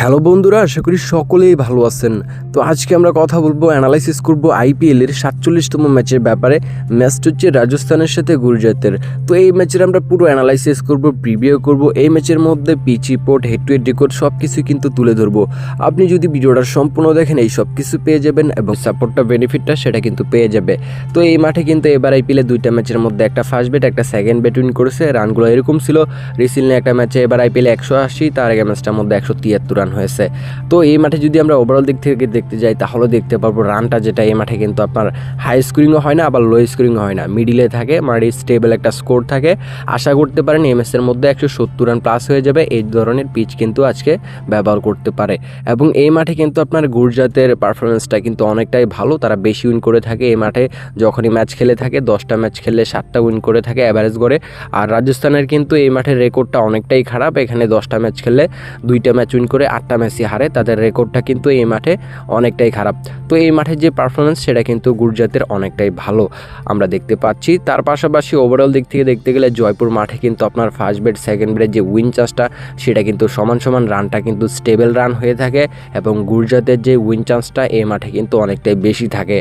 Hello বন্ধুরা, আশা করি সকলেই ভালো আছেন। তো আজকে আমরা কথা বলব অ্যানালাইসিস করব আইপিএলের সাতচল্লিশতম ম্যাচের ব্যাপারে। ম্যাচটা হচ্ছে রাজস্থানের সাথে গুজরাতের তো এই ম্যাচের আমরা পুরো অ্যানালাইসিস করব প্রিভিউ করব। এই ম্যাচের মধ্যে pitch report head to head record সব কিছু কিন্তু তুলে ধরবো। আপনি যদি ভিডিওটা সম্পূর্ণ দেখেন, এই সব কিছু পেয়ে যাবেন এবং সাপোর্টটা বেনিফিটটা সেটা কিন্তু পেয়ে যাবে। তো এই মাঠে কিন্তু এবার আইপিএলে দুইটা ম্যাচের মধ্যে একটা ফার্স্ট বেট একটা সেকেন্ড বেট উইন করেছে। রানগুলো এরকম ছিল। রিসেন্টলি একটা ম্যাচে এবার আইপিএলে একশো আশি, তার আগে ম্যাচটার মধ্যে একশো তিয়াত্তর রান হয়েছে। তো এই মাঠে যদি আমরা ওভারঅল দিক থেকে দেখতে যাই, তাহলে দেখতে পারব রানটা যেটা এই মাঠে কিন্তু আপনার হাই স্কোরিংও হয় না, আবার লো স্কোরিংও হয় না। মিডিলে থাকে মানে স্টেবল একটা স্কোর থাকে। আশা করতে পারেন এমএসের মধ্যে একশো সত্তর রান প্লাস হয়ে যাবে। এই ধরনের পিচ কিন্তু আজকে ব্যবহার করতে পারে। এবং এই মাঠে কিন্তু আপনার গুজরাতের পারফরমেন্সটা কিন্তু অনেকটাই ভালো। তারা বেশি উইন করে থাকে এই মাঠে। যখনই ম্যাচ খেলে থাকে, দশটা ম্যাচ খেললে সাতটা উইন করে থাকে অ্যাভারেজ করে আর রাজস্থানের কিন্তু এই মাঠের রেকর্ডটা অনেকটাই খারাপ। এখানে দশটা ম্যাচ খেললে দুইটা ম্যাচ উইন করে আটটা ম্যাচই হারে, তাদের রেকর্ডটা কিন্তু এই মাঠে অনেকটাই খারাপ। তো এই মাঠের যে পারফরমেন্স সেটা কিন্তু গুজরাতের অনেকটাই ভালো আমরা দেখতে পাচ্ছি। তার পাশাপাশি ওভারঅল দিক থেকে দেখতে গেলে জয়পুর মাঠে কিন্তু আপনার ফার্স্ট বেড সেকেন্ড বেডের যে উইন চান্সটা সেটা কিন্তু সমান সমান রানটা কিন্তু স্টেবল রান হয়ে থাকে এবং গুজরাতের যে উইন চান্সটা এই মাঠে কিন্তু অনেকটাই বেশি থাকে।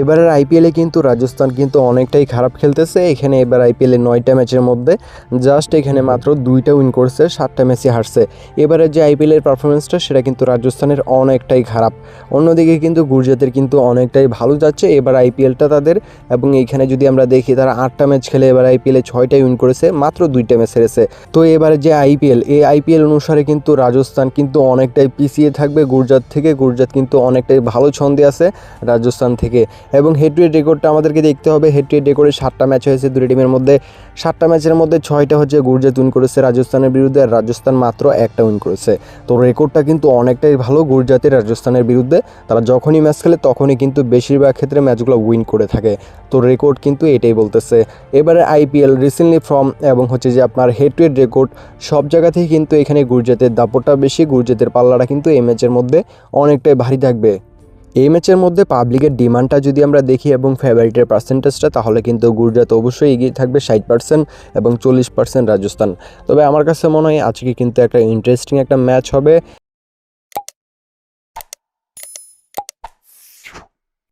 এবারের আইপিএলে কিন্তু রাজস্থান কিন্তু অনেকটাই খারাপ খেলতেছে। এখানে এবার আইপিএলে নয়টা ম্যাচের মধ্যে জাস্ট এখানে মাত্র দুইটা উইন করছে, সাতটা ম্যাচে হারছে। এবারের যে আইপিএলের পারফরমেন্সটা সেটা কিন্তু রাজস্থানের অনেকটাই খারাপ। অন্যদিকে কিন্তু গুজরাতের কিন্তু অনেকটাই ভালো যাচ্ছে। এবার আইপিএলটা তাদের এবং এইখানে যদি আমরা দেখি, তারা আটটা ম্যাচ খেলে এবার আইপিএলে ছয়টাই উইন করেছে, মাত্র দুইটা ম্যাচ হেরেছে। তো এবারে যে আইপিএল এই আইপিএল অনুসারে কিন্তু রাজস্থান কিন্তু অনেকটাই পিছিয়ে থাকবে গুজরাট থেকে। গুজরাট কিন্তু অনেকটাই ভালো ছন্দে আছে রাজস্থান থেকে। এবং হেড টু হেড রেকর্ডটা আমাদেরকে দেখতে হবে। হেড টু হেড রেকর্ডে সাতটা ম্যাচ হয়েছে দুটি টিমের মধ্যে। সাতটা ম্যাচের মধ্যে ছয়টা হচ্ছে গুজরাট উইন করেছে রাজস্থানের বিরুদ্ধে আর রাজস্থান মাত্র একটা উইন করেছে। তো রেকর্ডটা কিন্তু অনেকটাই ভালো গুজরাটের রাজস্থানের বিরুদ্ধে। তারা যখনই ম্যাচ খেলে তখনই কিন্তু বেশিরভাগ ক্ষেত্রে ম্যাচগুলো উইন করে থাকে। তো রেকর্ড কিন্তু এটাই বলতেছে। এবারে আইপিএল রিসেন্টলি ফর্ম এবং হচ্ছে যে আপনার হেড টু হেড রেকর্ড সব জায়গাতেই কিন্তু এখানে গুজরাটের দাপটটা বেশি গুজরাটের পাল্লাটা কিন্তু এই ম্যাচের মধ্যে অনেকটাই ভারী থাকবে। এই ম্যাচের মধ্যে পাবলিকের ডিমান্ডটা যদি আমরা দেখি এবং ফেভারিটের পার্সেন্টেজটা তাহলে কিন্তু গুজরাট অবশ্যই এগিয়ে থাকবে ষাট পার্সেন্ট এবং চল্লিশ পার্সেন্ট রাজস্থান। তবে আমার কাছে মনে হয় আজকে কিন্তু একটা ইন্টারেস্টিং একটা ম্যাচ হবে।